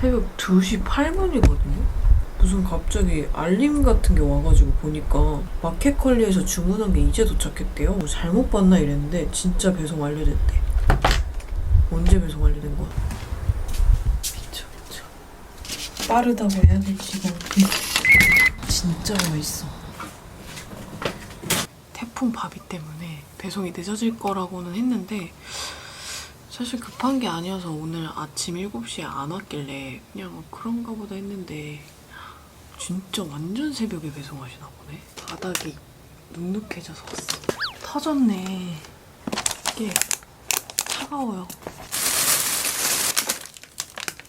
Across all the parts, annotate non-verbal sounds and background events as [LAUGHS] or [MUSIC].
새벽 2시 8분이거든요? 무슨 갑자기 알림 같은 게 와가지고 보니까 마켓컬리에서 주문한 게 이제 도착했대요. 뭐 잘못 봤나 이랬는데 진짜 배송 완료됐대. 언제 배송 완료된 거야? 미쳐 미쳐. 빠르다고 해야 될지 모르겠네. 진짜 맛있어. 태풍 바비 때문에 배송이 늦어질 거라고는 했는데 사실 급한 게 아니어서 오늘 아침 7시에 안 왔길래 그냥 뭐 그런가 보다 했는데 진짜 완전 새벽에 배송하시나 보네. 바닥이 눅눅해져서 왔어. 터졌네. 이게 차가워요.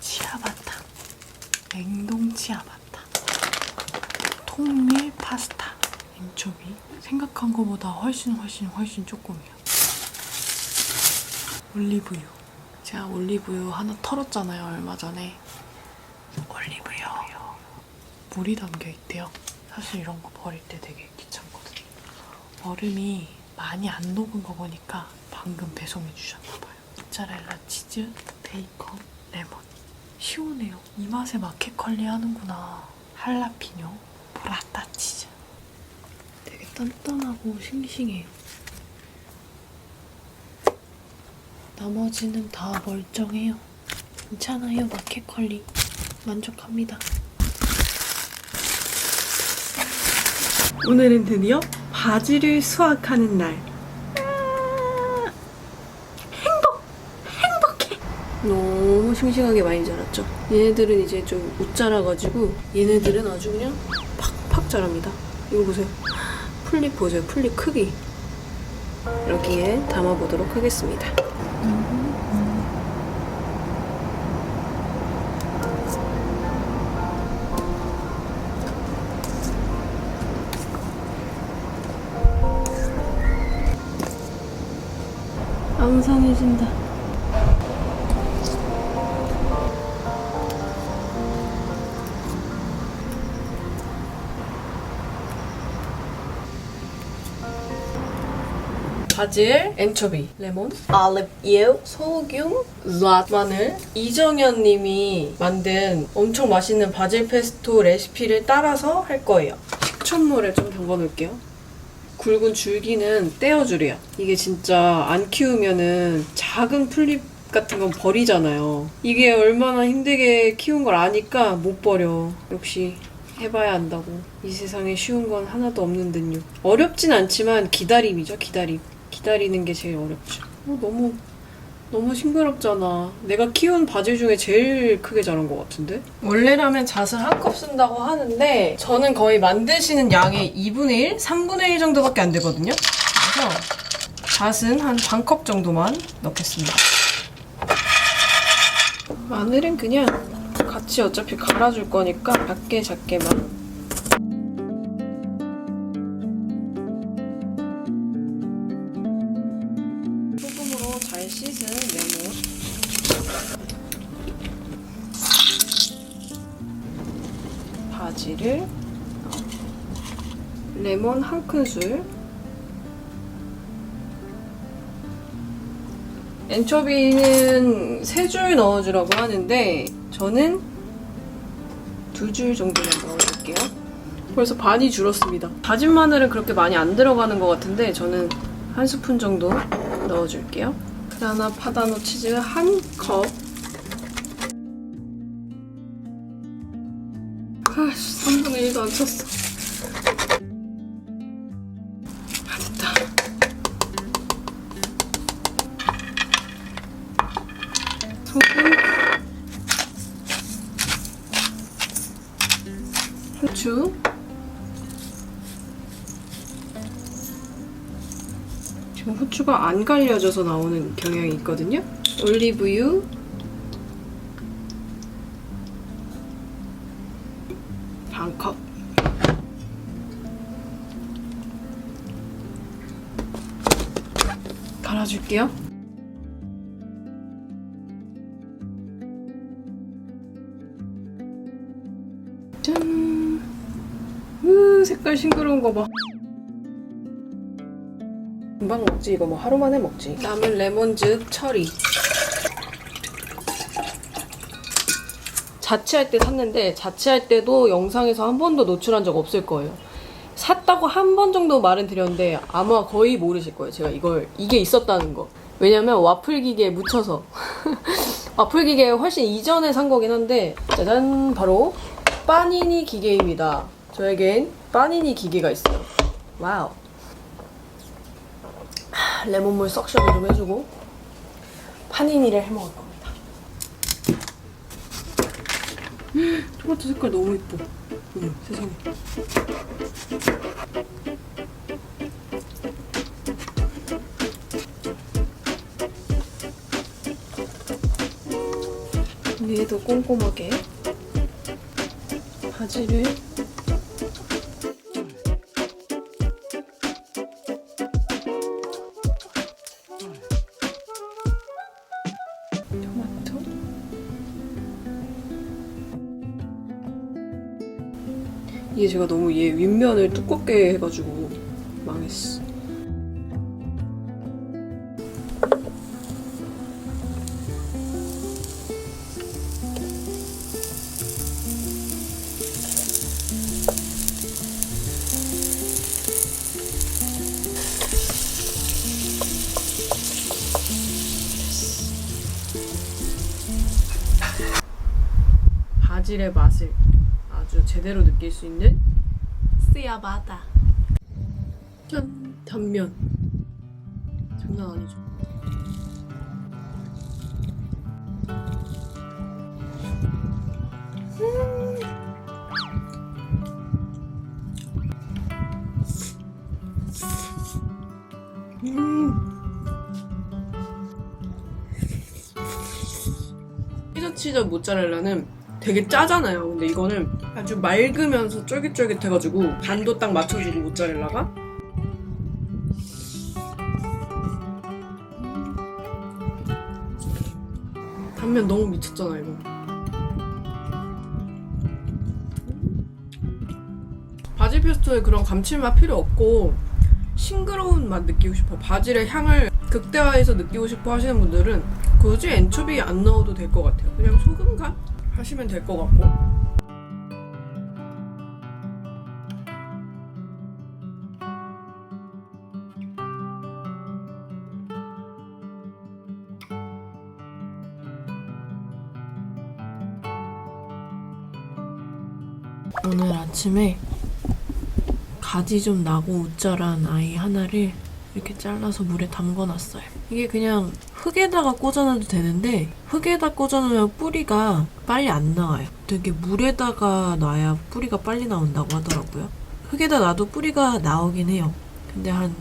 치아바타. 냉동 치아바타. 통밀 파스타. 엔초비. 생각한 것보다 훨씬 훨씬 훨씬 조금이야. 올리브유. 제가 올리브유 하나 털었잖아요, 얼마 전에. 올리브유. 물이 담겨 있대요. 사실 이런 거 버릴 때 되게 귀찮거든요. 얼음이 많이 안 녹은 거 보니까 방금 배송해 주셨나 봐요. 모짜렐라 치즈, 베이컨, 레몬. 시원해요. 이 맛에 마켓컬리 하는구나. 할라피뇨, 브라타 치즈. 되게 단단하고 싱싱해요. 나머지는 다 멀쩡해요. 괜찮아요, 마켓컬리. 만족합니다. 오늘은 드디어 바지를 수확하는 날. 행복! 행복해! 너무 싱싱하게 많이 자랐죠? 얘네들은 이제 좀 못 자라가지고 얘네들은 아주 그냥 팍팍 자랍니다. 이거 보세요. 풀잎 보세요. 풀잎 크기. 여기에 담아보도록 하겠습니다. 앙상해진다. 바질, 엔초비, 레몬, 알립유, 소금, 辣, 마늘. 이정현 님이 만든 엄청 맛있는 바질 페스토 레시피를 따라서 할 거예요. 식초물에 좀 담가 놓을게요. 굵은 줄기는 떼어주래요. 이게 진짜 안 키우면은 작은 풀잎 같은 건 버리잖아요. 이게 얼마나 힘들게 키운 걸 아니까 못 버려. 역시 해봐야 안다고. 이 세상에 쉬운 건 하나도 없는 듯요. 어렵진 않지만 기다림이죠, 기다림. 기다리는 게 제일 어렵죠. 어, 너무 너무 싱그럽잖아. 내가 키운 바질 중에 제일 크게 자란 것 같은데? 원래라면 잣을 한 컵 쓴다고 하는데 저는 거의 만드시는 양의 2분의 1, 3분의 1 정도밖에 안 되거든요. 그래서 잣은 한 반 컵 정도만 넣겠습니다. 마늘은 그냥 같이 어차피 갈아줄 거니까 작게 작게만. 잘 씻은 레몬. 바지를 레몬 한 큰술. 엔초비는 세 줄 넣어주라고 하는데 저는 두 줄 정도만 넣어줄게요. 벌써 반이 줄었습니다. 다진 마늘은 그렇게 많이 안 들어가는 것 같은데 저는 한 스푼 정도 넣어줄게요 그라나 파다노 치즈 한 컵. 아씨, 3분의 1도 안 쳤어. 후추가 안 갈려져서 나오는 경향이 있거든요. 올리브유, 반 컵. 갈아줄게요. 짠. 으, 색깔 싱그러운 거 봐. 금방 먹지 이거 뭐 하루 만에 먹지 남은 레몬즙 처리 자취할 때 샀는데 자취할 때도 영상에서 한 번도 노출한 적 없을 거예요. 샀다고 한 번 정도 말은 드렸는데 아마 거의 모르실 거예요. 제가 이걸 이게 있었다는 거. 왜냐면 와플 기계에 묻혀서 [LAUGHS] 와플 기계 훨씬 이전에 산 거긴 한데 짜잔 바로 빠니니 기계입니다. 저에겐 빠니니 기계가 있어요. 와우. 하, 레몬물 석션을 좀 해주고 파니니를 해 먹을 겁니다. 토마토 색깔 너무 예뻐. 어머 세상에. 위에도 꼼꼼하게 바지를 이게 제가 너무 얘 윗면을 두껍게 해가지고 망했어. 바질의 맛을 제대로 느낄 수 있는 쓰야바다. 짠! 단면. 장난 아니죠? 음. 피자 치즈 모짜렐라는 되게 짜잖아요. 근데 이거는 아주 맑으면서 쫄깃쫄깃해가지고 간도 딱 맞춰주고 모짜렐라가 단면 너무 미쳤잖아 이거. 바질 페스토에 그런 감칠맛 필요 없고 싱그러운 맛 느끼고 싶어. 바질의 향을 극대화해서 느끼고 싶어 하시는 분들은 굳이 엔초비 안 넣어도 될 것 같아요. 그냥 소금 간 하시면 될 것 같고. 오늘 아침에 가지 좀 나고 우짜란 아이 하나를 이렇게 잘라서 물에 담궈놨어요. 이게 그냥 흙에다가 꽂아놔도 되는데 흙에다 꽂아놓으면 뿌리가 빨리 안 나와요. 되게 물에다가 놔야 뿌리가 빨리 나온다고 하더라고요. 흙에다 놔도 뿌리가 나오긴 해요. 근데 한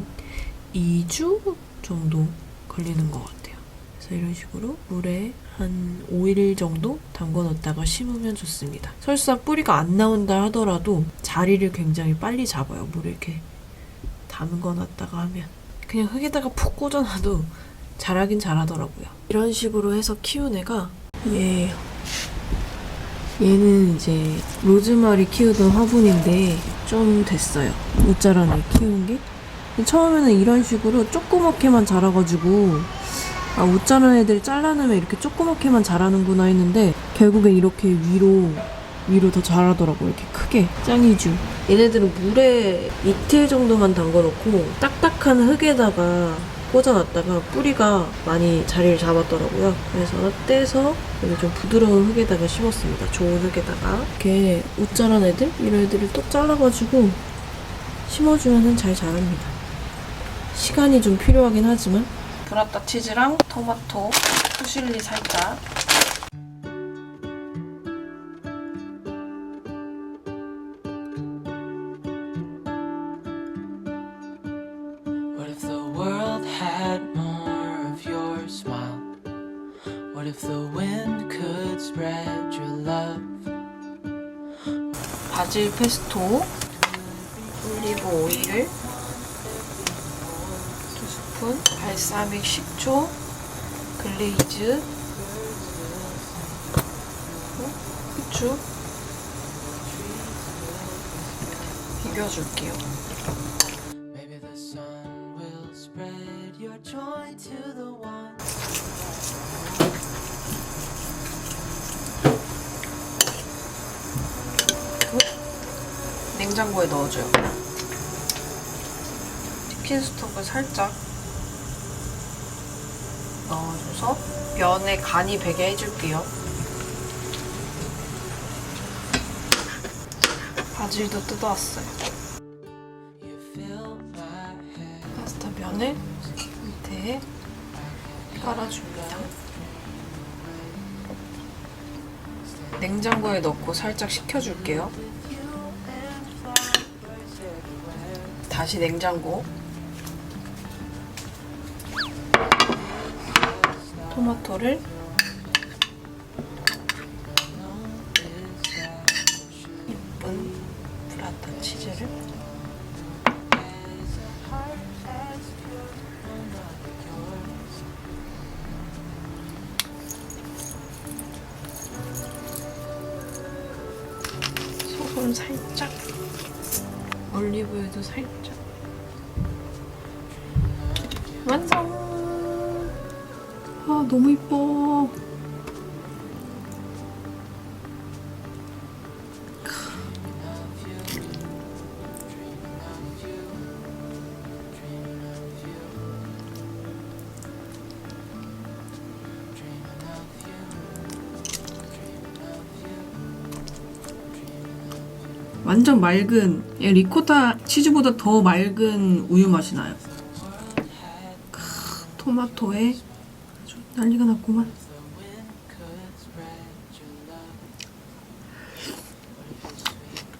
2주 정도 걸리는 것 같아요. 그래서 이런 식으로 물에 한 5일 정도 담궈 놓다가 심으면 좋습니다. 설사 뿌리가 안 나온다 하더라도 자리를 굉장히 빨리 잡아요. 물에 이렇게 담궈 놨다가 하면 그냥 흙에다가 푹 꽂아놔도 자라긴 자라더라고요. 이런 식으로 해서 키운 애가 얘예요. 얘는 이제 로즈마리 키우던 화분인데 좀 됐어요. 못 자라네 키운 게. 처음에는 이런 식으로 조그맣게만 자라가지고 아, 옷 자른 애들 잘라내면 이렇게 조그맣게만 자라는구나 했는데 결국엔 이렇게 위로 위로 더 자라더라고 이렇게 크게. 짱이주 얘네들은 물에 이틀 정도만 담궈놓고 딱딱한 흙에다가 꽂아놨다가 뿌리가 많이 자리를 잡았더라고요. 그래서 떼서 여기 좀 부드러운 흙에다가 심었습니다. 좋은 흙에다가. 이렇게 옷 자란 애들? 이런 애들을 똑 잘라가지고 심어주면 잘 자랍니다. 시간이 좀 필요하긴 하지만. 브라타 치즈랑 토마토, 푸실리 살짝. 바질 페스토, 올리브 오일, 두 스푼, 발사믹 식초, 글레이즈, 그리고 후추 비벼줄게요. 냉장고에 넣어줘요. 치킨 스톡을 살짝 넣어줘서 면에 간이 배게 해줄게요. 바질도 뜯어왔어요. 파스타 면을 밑에 깔아줍니다. 냉장고에 넣고 살짝 식혀줄게요. 다시 냉장고. 토마토를. 예쁜 브라타 치즈를. 소금 살짝. 올리브유도 살짝 너무 이뻐 완전 맑은 예, 리코타 치즈보다 더 맑은 우유 맛이 나요. 크, 토마토에 난리가 났구만.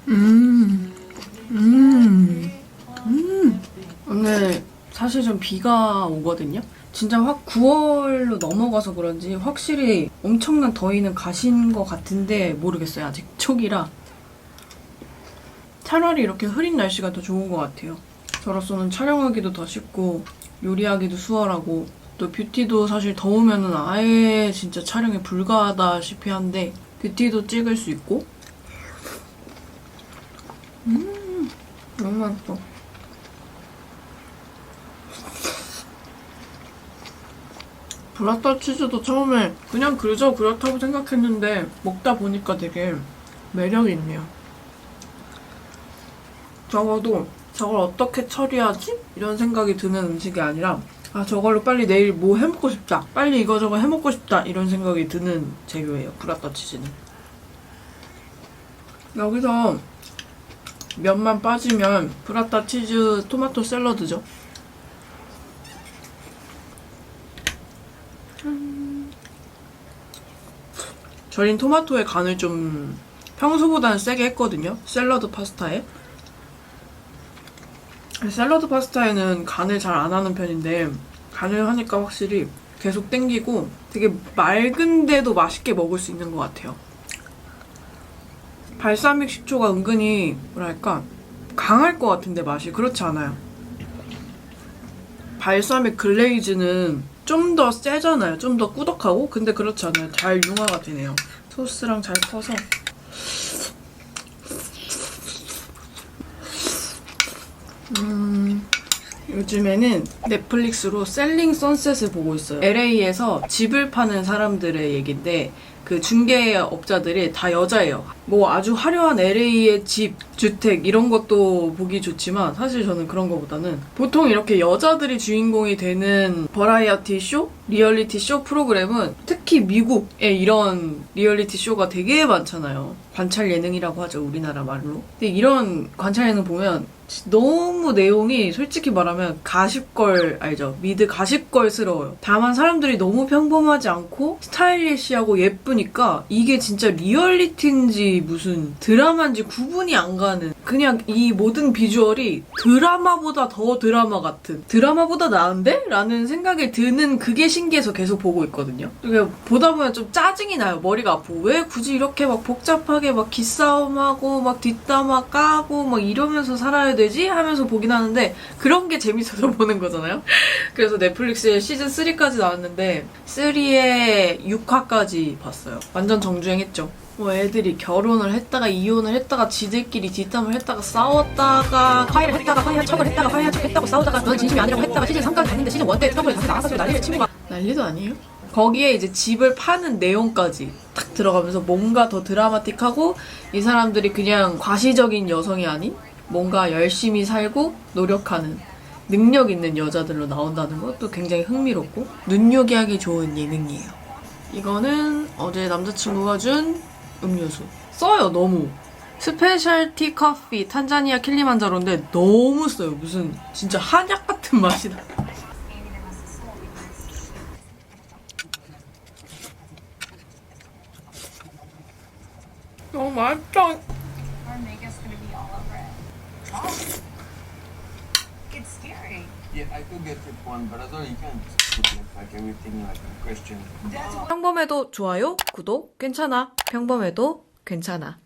음, 음, 음. 오늘 사실 좀 비가 오거든요. 진짜 확 9월로 넘어가서 그런지 확실히 엄청난 더위는 가신 것 같은데 모르겠어요. 아직 초기라. 차라리 이렇게 흐린 날씨가 더 좋은 것 같아요. 저로서는 촬영하기도 더 쉽고 요리하기도 수월하고 또 뷰티도 사실 더우면은 아예 진짜 촬영이 불가하다시피 한데 뷰티도 찍을 수 있고 음 너무 맛있어. 브라타 치즈도 처음에 그냥 그저 그렇다고 생각했는데 먹다 보니까 되게 매력이 있네요. 적어도 저걸 어떻게 처리하지? 이런 생각이 드는 음식이 아니라 아 저걸로 빨리 내일 뭐 해먹고 싶다. 빨리 이거저거 해먹고 싶다. 이런 생각이 드는 재료예요. 브라타 치즈는. 여기서 면만 빠지면 브라타 치즈 토마토 샐러드죠. 음. 절인 토마토의 간을 좀 평소보다는 세게 했거든요. 샐러드 파스타에 샐러드 파스타에는 간을 잘 안 하는 편인데 간을 하니까 확실히 계속 땡기고 되게 맑은데도 맛있게 먹을 수 있는 것 같아요. 발사믹 식초가 은근히 뭐랄까 강할 것 같은데 맛이 그렇지 않아요. 발사믹 글레이즈는 좀 더 세잖아요. 좀 더 꾸덕하고 근데 그렇지 않아요. 잘 융화가 되네요. 소스랑 잘 퍼서 음, 요즘에는 넷플릭스로 셀링 선셋을 보고 있어요. LA에서 집을 파는 사람들의 얘긴데 그 중개업자들이 다 여자예요. 뭐 아주 화려한 LA의 집, 주택 이런 것도 보기 좋지만 사실 저는 그런 것보다는 보통 이렇게 여자들이 주인공이 되는 버라이어티 쇼, 리얼리티 쇼 프로그램은 특히 미국의 이런 리얼리티 쇼가 되게 많잖아요. 관찰 예능이라고 하죠, 우리나라 말로. 근데 이런 관찰 예능 보면 너무 내용이 솔직히 말하면 가십걸 알죠? 미드 가십걸스러워요. 다만 사람들이 너무 평범하지 않고 스타일리시하고 예쁘니까 이게 진짜 리얼리티인지 무슨 드라마인지 구분이 안 가는 그냥 이 모든 비주얼이 드라마보다 더 드라마 같은 드라마보다 나은데? 라는 생각이 드는 그게 신기해서 계속 보고 있거든요. 그게 보다 보면 좀 짜증이 나요. 머리가 아프고 왜 굳이 이렇게 막 복잡하게 막 기싸움하고 막 뒷담화 까고 막 이러면서 살아야 되지? 하면서 보긴 하는데 그런 게 재밌어서 [LAUGHS] 보는 거잖아요. 그래서 넷플릭스에 시즌 3까지 나왔는데 3의 6화까지 봤어요. 완전 정주행했죠. 뭐 애들이 결혼을 했다가 이혼을 했다가 지들끼리 뒷담을 했다가 싸웠다가 화해를 했다가 화해한 척을 했다가 화해한 척 했다고 싸우다가 넌 진심이 아니라고 했다가 시즌 3까지 갔는데 시즌 1때 트러블이 다시 나왔어요 난리를 치고 난리도 아니에요? 거기에 이제 집을 파는 내용까지 딱 들어가면서 뭔가 더 드라마틱하고 이 사람들이 그냥 과시적인 여성이 아닌 뭔가 열심히 살고 노력하는 능력 있는 여자들로 나온다는 것도 굉장히 흥미롭고 눈요기하기 좋은 예능이에요. 이거는 어제 남자친구가 준 음료수. 써요, 너무. 스페셜티 커피 탄자니아 킬리만자로인데 너무 써요. 무슨 진짜 한약 같은 맛이 나. 너무 맛있다. It. It's scary. Yeah, I could get it one, but other you can put like, like everything like a question. 평범해도 좋아요, 구독, 괜찮아. 평범해도 괜찮아.